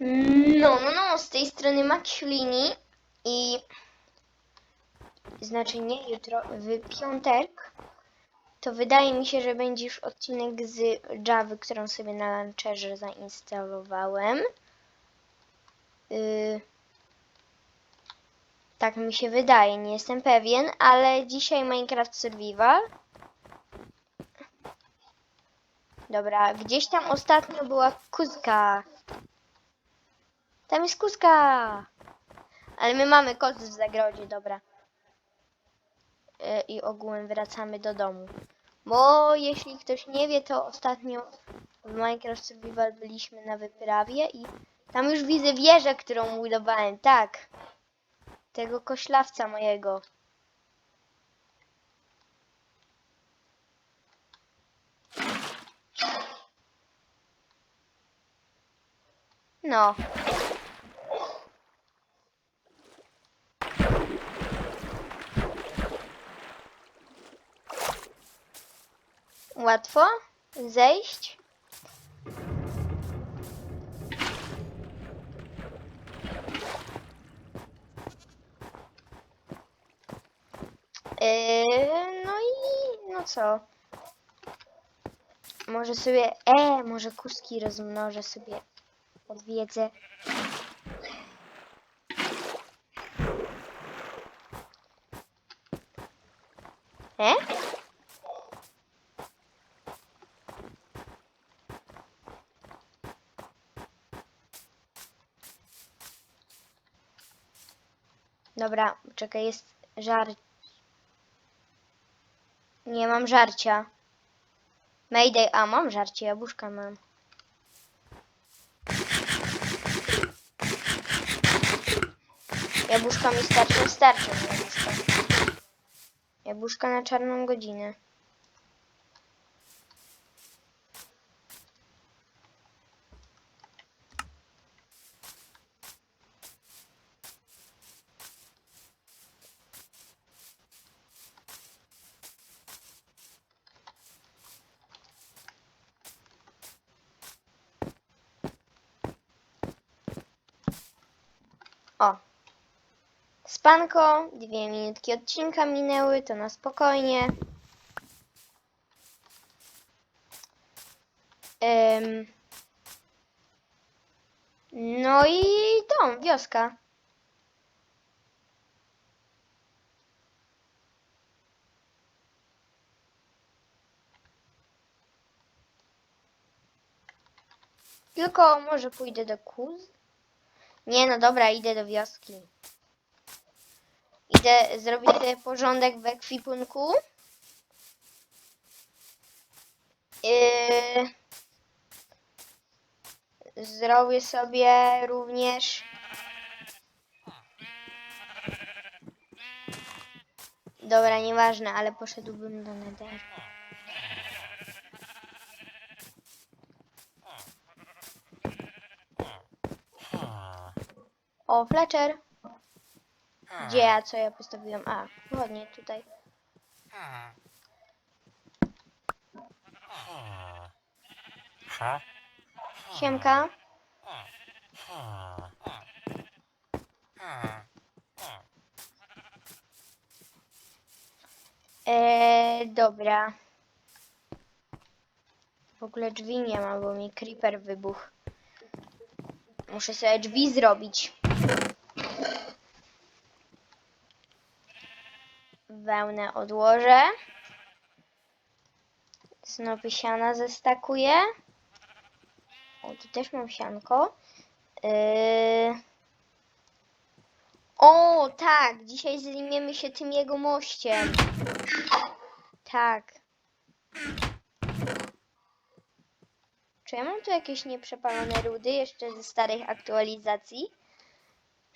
No, no, no, z tej strony Maxiulini i znaczy nie jutro, w piątek to wydaje mi się, że będzie już odcinek z Java, którą sobie na launcherze zainstalowałem. Yy, tak mi się wydaje, nie jestem pewien, ale dzisiaj Minecraft Survival. Dobra, gdzieś tam ostatnio była kuzka. Tam jest kuzka. Ale my mamy kot w zagrodzie, dobra. E, I ogółem wracamy do domu. Bo jeśli ktoś nie wie, to ostatnio w Minecraft Survival byliśmy na wyprawie i tam już widzę wieżę, którą budowałem. Tak. Tego koślawca mojego. No. Łatwo zejść. Yy, no i no co? Może sobie, e, może kuski rozmnożę sobie, odwiedzę. E? Dobra, czekaj, jest żar... Nie mam żarcia. Mayday, a mam żarcie, jabłuszka mam. Jabłuszka mi starczą, starczą mi jabłuszka. Jabłuszka na czarną godzinę. O. Spanko, dwie minutki odcinka minęły, to na spokojnie. Ym. No i dom, wioska. Tylko może pójdę do Kuz? Nie, no dobra, idę do wioski. Idę zrobić sobie porządek w ekwipunku. Yy, zrobię sobie również. Dobra, nieważne, ale poszedłbym do Nether. O, Fletcher. Gdzie ja, co ja postawiłem? A, ładnie tutaj. Siemka. Eee, dobra. W ogóle drzwi nie ma, bo mi creeper wybuchł. Muszę sobie drzwi zrobić. Wełnę odłożę. Snopy siana zestakuję. O, tu też mam sianko. Yy... O, tak! Dzisiaj zajmiemy się tym jego mościem. Tak. Czy ja mam tu jakieś nieprzepalone rudy jeszcze ze starych aktualizacji?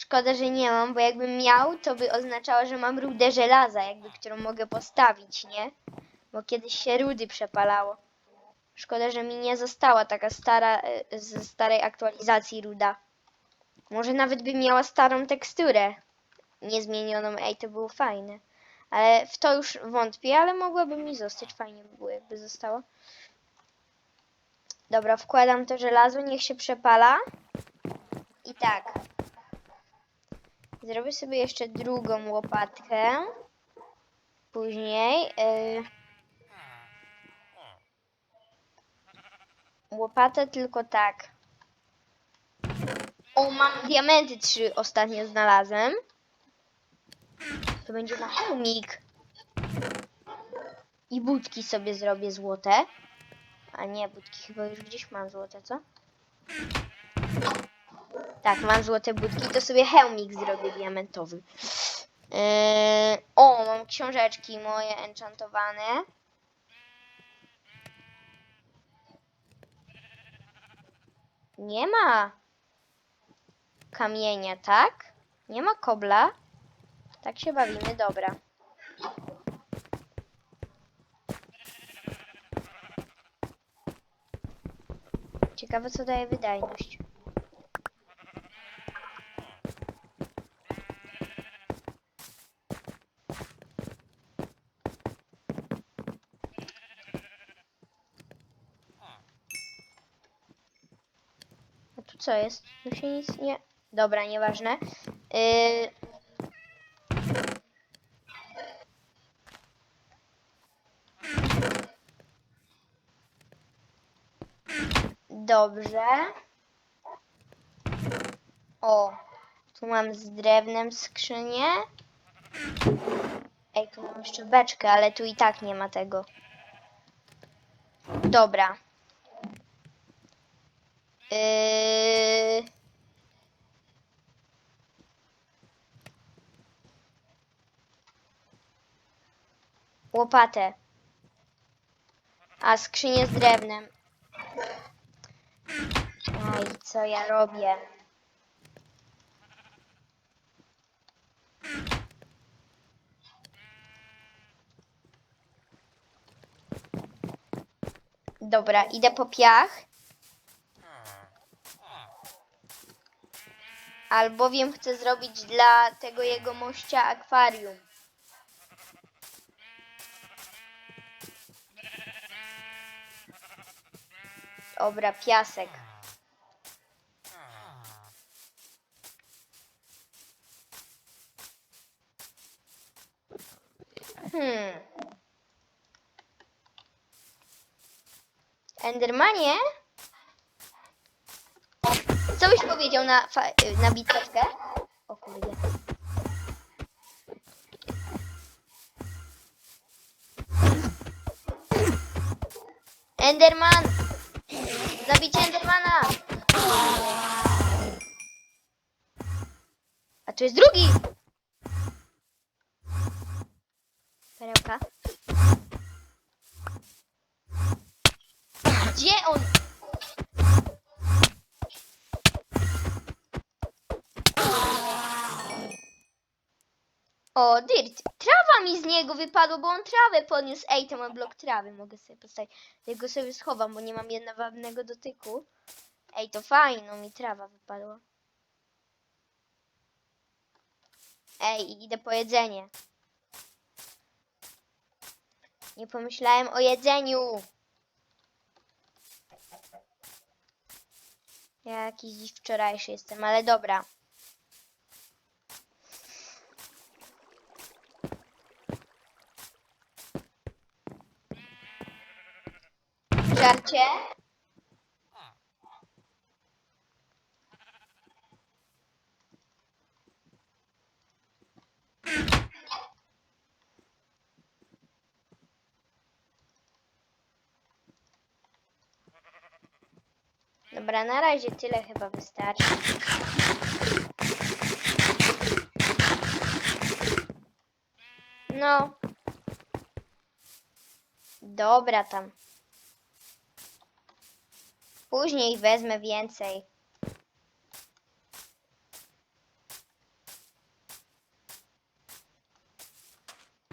Szkoda, że nie mam, bo jakbym miał, to by oznaczało, że mam rudę żelaza, jakby którą mogę postawić, nie? Bo kiedyś się rudy przepalało. Szkoda, że mi nie została taka stara, e, ze starej aktualizacji ruda. Może nawet by miała starą teksturę. Niezmienioną, ej, to było fajne. Ale w to już wątpię, ale mogłaby mi zostać. Fajnie by było, jakby zostało. Dobra, wkładam to żelazo, niech się przepala. I tak. Zrobię sobie jeszcze drugą łopatkę. Później. y, Łopatę tylko tak. O, mam diamenty trzy ostatnio znalazłem. To będzie na hełmik. I budki sobie zrobię złote. A nie, budki chyba już gdzieś mam złote, co? Tak, mam złote budki, to sobie hełmik zrobię diamentowy. Yy, o, mam książeczki moje enchantowane. Nie ma kamienia, tak? Nie ma kobla. Tak się bawimy, dobra. Ciekawe, co daje wydajność. A tu co jest? Tu się nic nie... Dobra, nieważne. Yy... Dobrze. O, tu mam z drewnem skrzynię. Ej, tu mam jeszcze beczkę, ale tu i tak nie ma tego. Dobra. Yy... Łopatę. A skrzynię z drewnem. Aj, co ja robię? Dobra, idę po piach. Albowiem chcę zrobić dla tego jego mościa akwarium. Dobra, piasek. Hmm. Endermanie? Co byś powiedział na, y, na bitewkę? O kurde. Enderman! Zabicie Endermana! A tu jest drugi! Trawa mi z niego wypadła, bo on trawę podniósł. Ej, to mam blok trawy, mogę sobie postawić. Tego sobie schowam, bo nie mam jedwabnego dotyku. Ej, to fajno, mi trawa wypadła. Ej, idę po jedzenie. Nie pomyślałem o jedzeniu. Ja jakiś dziś wczorajszy jestem, ale dobra. Żarcie? Dobra, na razie tyle chyba wystarczy. No. Dobra tam. Później wezmę więcej.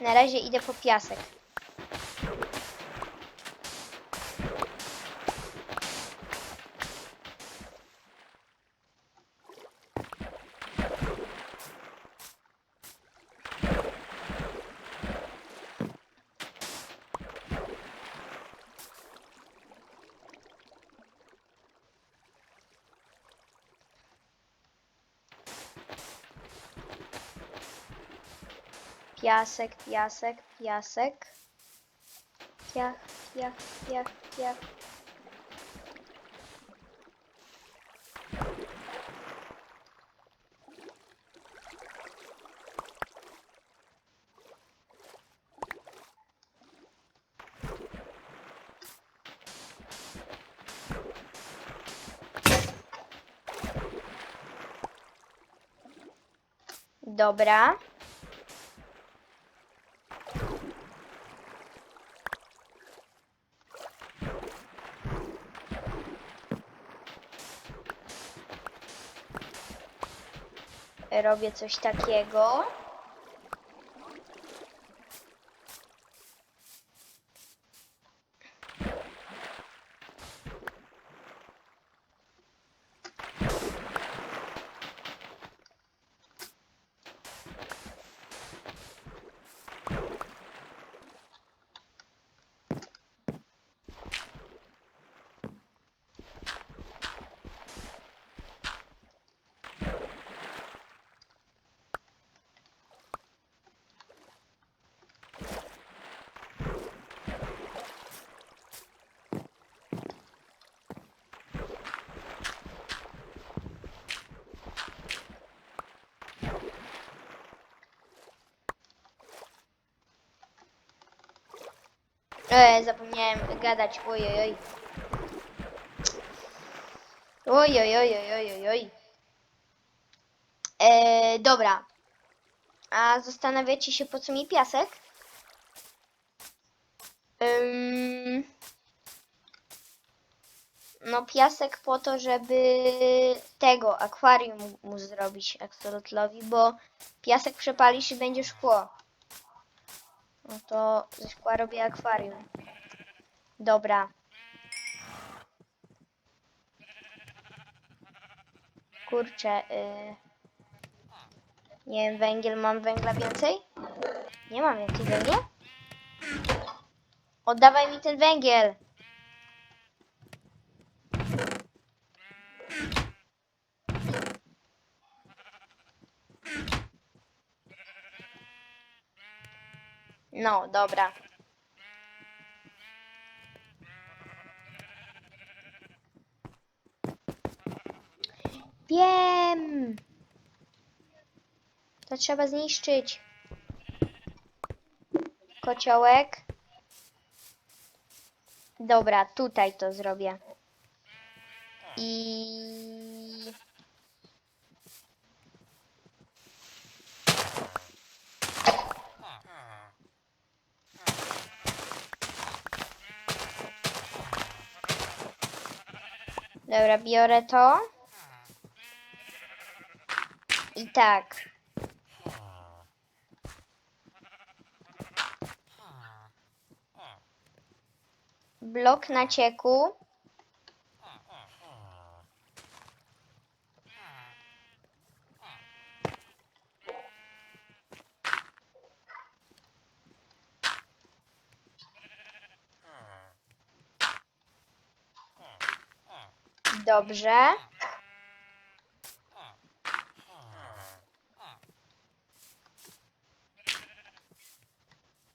Na razie idę po piasek. Piasek, piasek, piasek. Piach, piach, piach, piach. Dobra. Robię coś takiego. E, zapomniałem gadać. Oj, oj, oj. Oj, oj, oj, oj, oj, oj, oj. E, dobra. A zastanawiacie się, po co mi piasek? No piasek po to, żeby tego akwarium mu zrobić axolotlowi, bo piasek przepalisz i będzie szkło. No to ze szkła robię akwarium. Dobra. Kurczę, y... nie wiem, węgiel, mam węgla więcej? Nie mam więcej węgla? Oddawaj mi ten węgiel! No, dobra. Wiem! To trzeba zniszczyć. Kociołek. Dobra, tutaj to zrobię. I... Dobra, biorę to. I tak. Blok nacieku. Dobrze.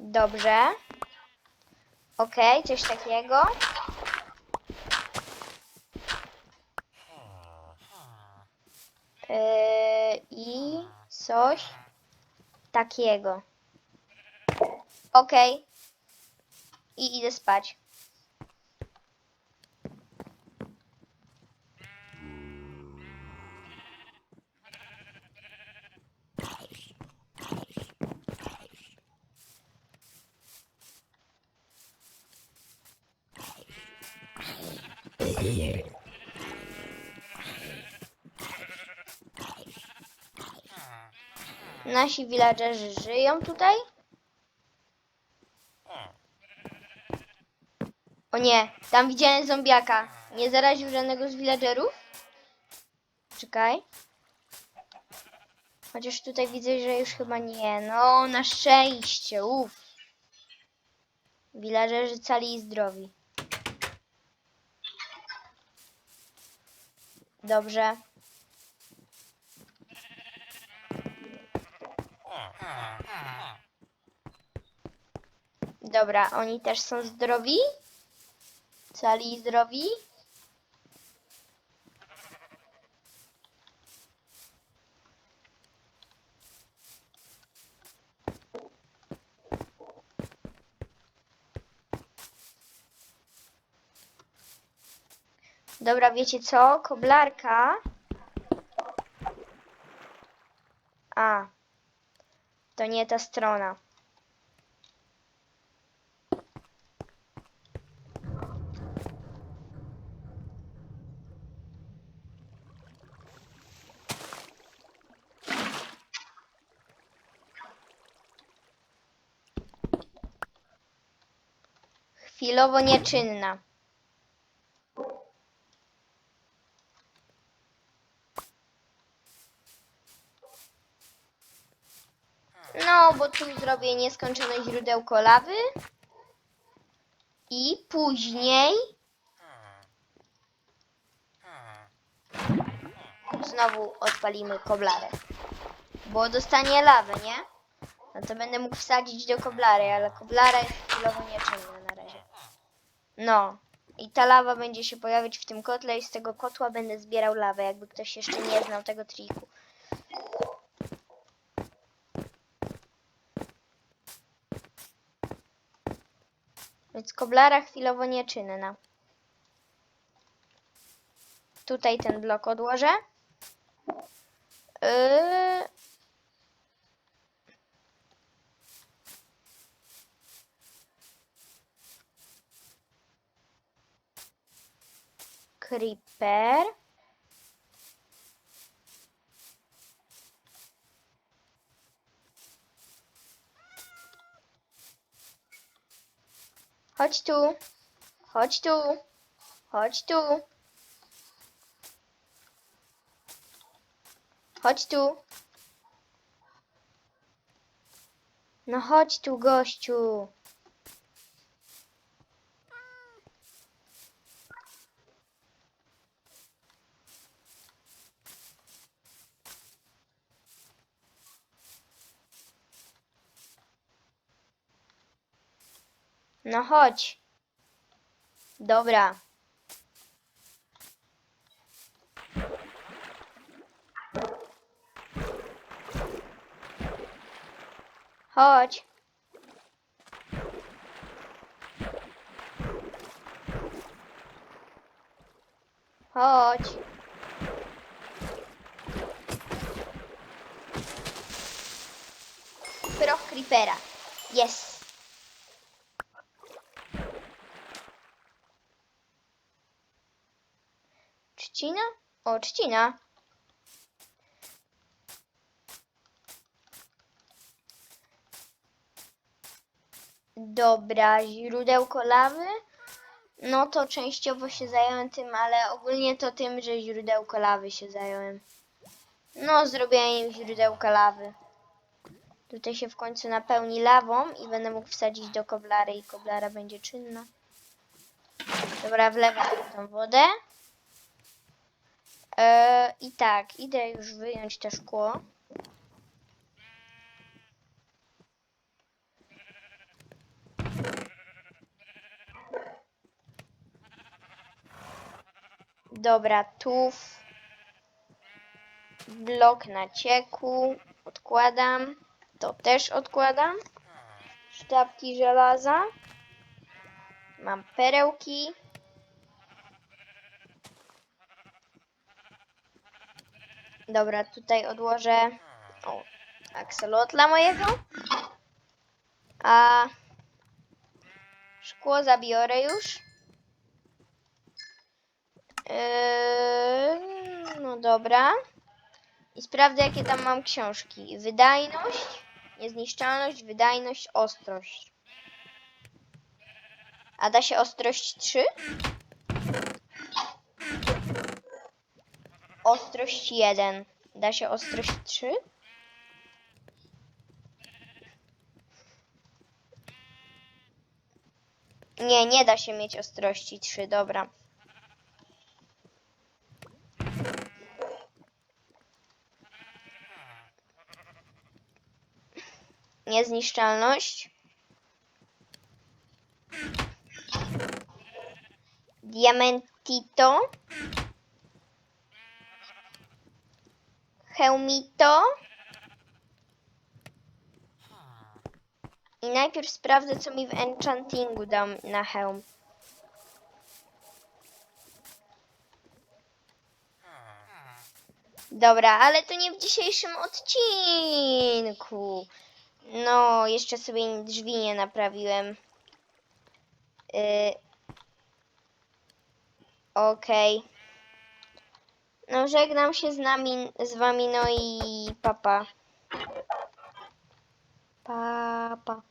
Dobrze. Okej, coś takiego. Yy, I coś takiego. Okej. I idę spać. Nasi villagerzy żyją tutaj? O nie, tam widziałem zombiaka. Nie zaraził żadnego z villagerów? Czekaj. Chociaż tutaj widzę, że już chyba nie. No, na szczęście, uff. Villagerzy cali i zdrowi. Dobrze. Dobra, oni też są zdrowi? Cali zdrowi? Dobra, wiecie co? Koblarka. A. To nie ta strona. Chwilowo nieczynna. No, bo tu zrobię nieskończone źródełko lawy. I później znowu odpalimy koblarę. Bo dostanie lawę, nie? No to będę mógł wsadzić do koblary, ale koblara jest chwilowo nieczynna na razie. No. I ta lawa będzie się pojawiać w tym kotle i z tego kotła będę zbierał lawę, jakby ktoś jeszcze nie znał tego triku. Koblara chwilowo nieczynna. Tutaj ten blok odłożę. Yy... Creeper. Chodź tu. Chodź tu. Chodź tu. Chodź tu. No chodź tu, gościu. No chodź. Dobra. Chodź. Chodź. Proch creepera. Jest. Trzcina? O, trzcina. Dobra, źródełko lawy. No to częściowo się zająłem tym, ale ogólnie to tym, że źródełko lawy się zająłem. No, zrobieniem źródełka lawy. Tutaj się w końcu napełni lawą i będę mógł wsadzić do koblary i koblara będzie czynna. Dobra, wlewam tą wodę. E, I tak, idę już wyjąć to szkło. Dobra, tu w- blok nacieku odkładam. To też odkładam. Sztabki żelaza. Mam perełki. Dobra, tutaj odłożę o, aksolotla mojego. A szkło zabiorę już. Yy, no dobra. I sprawdzę, jakie tam mam książki. Wydajność, niezniszczalność, wydajność, ostrość. A da się ostrość 3? Ostrość 1. Da się ostrość 3? Nie, nie da się mieć ostrości 3, dobra. Niezniszczalność. Diamentito. Hełmito. I najpierw sprawdzę, co mi w enchantingu dam na hełm. Dobra, ale to nie w dzisiejszym odcinku. No, jeszcze sobie drzwi nie naprawiłem. Yy. Okej. No, żegnam się z nami, z wami, no i papa. Papa.